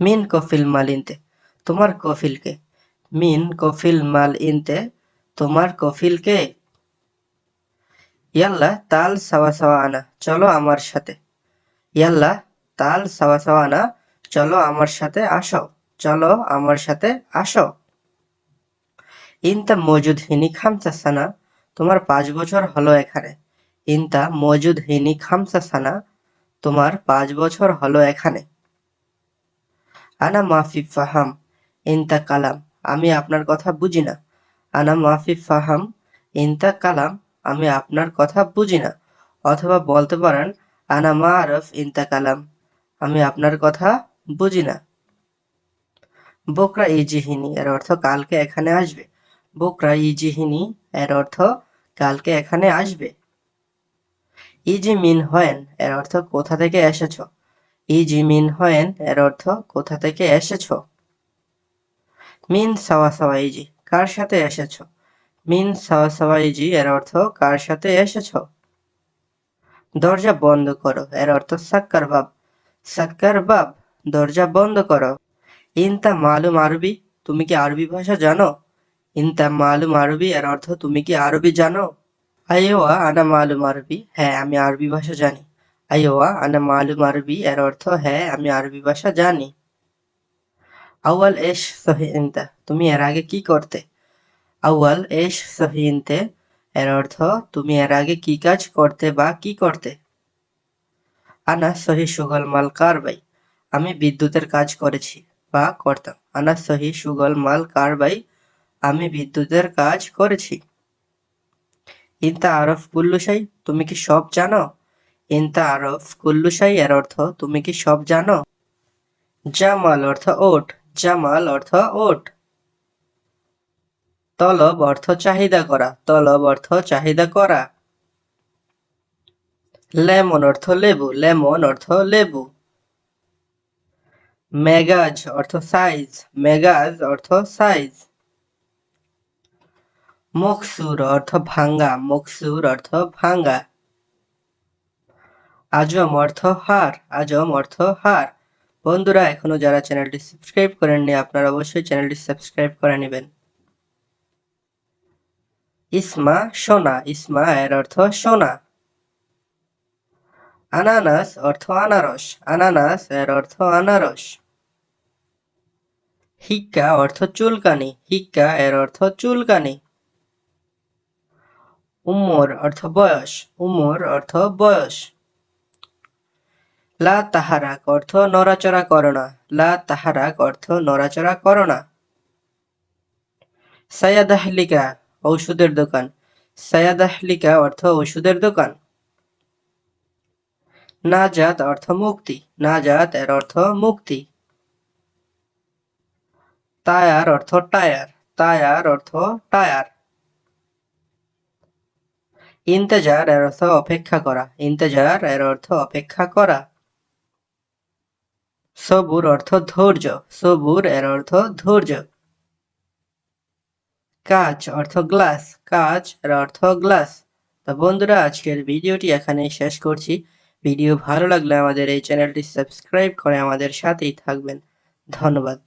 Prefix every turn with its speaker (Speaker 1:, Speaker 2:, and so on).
Speaker 1: মিন কফিল মাল ইনতে, তোমার কফিলকে। মিন কফিল মাল ইনতে, তোমার কফিলকে। ইয়াল্লা, তাল সাওয়া সাওয়া আনা, চলো আমার সাথে। ইয়াল্লা, তাল সাওয়া সাওয়া আনা, চলো আমার সাথে আসো, চলো আমার সাথে আসো। ইনতা মজুদ হিনি খামসা সানা, তোমার পাঁচ বছর হলো এখানে। ইনতা মজুদ হিনি খামসা সানা, তোমার পাঁচ বছর হলো এখানে। আনা মাফি ফাহাম, ইনতা কালাম, আমি আপনার কথা বুঝি না। আনা মাফি ফাহাম, ইনতা কালাম, আমি আপনার কথা বুঝি না। অথবা বলতে পারেন, আনা মা আরফ ইনতা কালাম, আমি আপনার কথা বুঝি না। বোকরা ইজিহিনী, এর অর্থ কালকে এখানে আসবে। বোকরা ইজিহিনী, এর অর্থ কালকে এখানে আসবে। ইজি মিন হয়েন, এর অর্থ কোথা থেকে এসেছ? ইজি মিন হয়েন এর অর্থ কোথা থেকে এসেছ? মিন সাওয়া সাওয়া ইজি কার সাথে এসেছ? মিন সাওয়া সাওয়া ইজি এর অর্থ কার সাথে এসেছ? দরজা বন্ধ করো, এর অর্থ সাক্কার বাব। সাক্কার বাব, দরজা বন্ধ করো। ইনতা মালুম আরবি, তুমি কি আরবি ভাষা জানো? ইনতা মালুম আরবি এর অর্থ তুমি কি আরবি জানো? আইওয়া, আনা মালুম আরবি হ্যাঁ আমি আরবি ভাষা জানি। আইওয়া আনা মালুম আরবি এর অর্থ হ্যাঁ আমি আরবি ভাষা জানি আউয়াল এশ সহি ইনতা তুমি এর আগে কি করতে আউয়াল এশ সহি এর অর্থ তুমি এর আগে কি কাজ করতে বা কি করতে আনা সহি সুগল মাল কারবাই আমি বিদ্যুতের কাজ করেছি বা করতাম আনা সহি সুগল মাল কারবাই আমি বিদ্যুতের কাজ করেছি ইন্তা আরফ কুল্লুসাই তুমি কি সব জানো ইনতা আরফ কুল্লুসাই এর অর্থ, তুমি কি সব জানো? জামাল অর্থ ওট জামাল অর্থ ওট তলব অর্থ, চাহিদা করা। তলব অর্থ, চাহিদা করা। লেমন অর্থ, লেবু। লেমন অর্থ, লেবু। মেগাজ অর্থ, সাইজ। মেগাজ অর্থ, সাইজ। মকসুর অর্থ, ভাঙ্গা। মকসুর অর্থ, ভাঙ্গা। আজম অর্থ হার আজম অর্থ হার। বন্ধুরা, এখনও যারা চ্যানেলটি সাবস্ক্রাইব করেননি, আপনারা অবশ্যই চ্যানেলটি সাবস্ক্রাইব করে নেবেন। ইসমা সোনা, ইসমা এর অর্থ সোনা। আনানাস অর্থ আনারস, আনানাস এর অর্থ আনারস। হিক্কা অর্থ চুলকানি, হিক্কা এর অর্থ চুলকানি। উমর অর্থ বয়স, উমর অর্থ বয়স। লা তাহারাক অর্থ নড়াচড়া করো না লা তাহারাক অর্থ নড়াচড়া করো না সায়াদাহলিকা, ঔষধের দোকান। সায়াদাহলিকা অর্থ ওষুধের দোকান। নাজাত অর্থ মুক্তি। নাজাত এর অর্থ মুক্তি। তায়ার অর্থ টায়ার। তায়ার অর্থ টায়ার। ইন্তেজার এর অর্থ অপেক্ষা করা। ইন্তেজার এর অর্থ অপেক্ষা করা। সবুর অর্থ ধৈর্য, সবুর এর অর্থ ধৈর্য। কাচ অর্থ গ্লাস, কাচ এর অর্থ গ্লাস। তো বন্ধুরা, আজকের ভিডিওটি এখানেই শেষ করছি। ভিডিও ভালো লাগলে আমাদের এই চ্যানেলটি সাবস্ক্রাইব করে আমাদের সাথেই থাকবেন। ধন্যবাদ।